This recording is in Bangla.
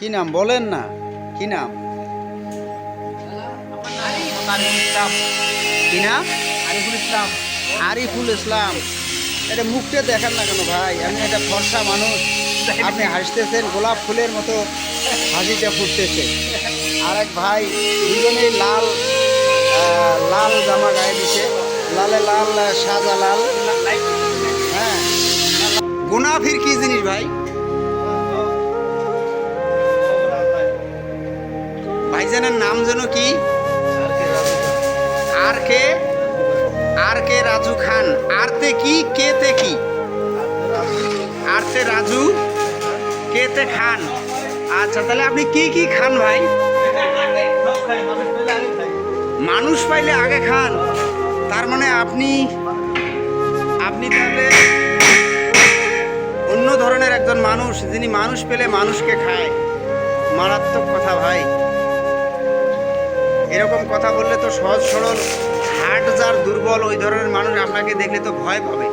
কি নাম বলেন না? কি নাম? কি নাম? আরিফুল ইসলাম। আরিফুল ইসলাম এটা মুখটা দেখান না কেন ভাই? আমি একটা ফর্সা মানুষ। আপনি হাসতেছেন, গোলাপ ফুলের মতো হাসিটা ফুটতেছে। আর এক ভাই, দুজনেই লাল লাল জামা গায়ে দিছে। লালে লাল, সাদা লাল। হ্যাঁ। গুনাফির কি জিনিস ভাই? ভাইজানের নাম যেন কি? আর কে? আর কে রাজু খান? আর আরতে কি? কেতে কি? আরতে রাজু? কেতে খান? আচ্ছা তাহলে আপনি কি কি খান ভাই? মানুষ পাইলে আগে খান। তার মানে আপনি আপনি তাহলে অন্য ধরনের একজন মানুষ যিনি মানুষ পেলে মানুষকে খায়। মারাত্মক কথা ভাই। এরকম কথা বললে তো সহজ সরল। হার্ট যার দুর্বল, ওই ধরনের মানুষ আপনাকে দেখলে তো ভয় পাবে।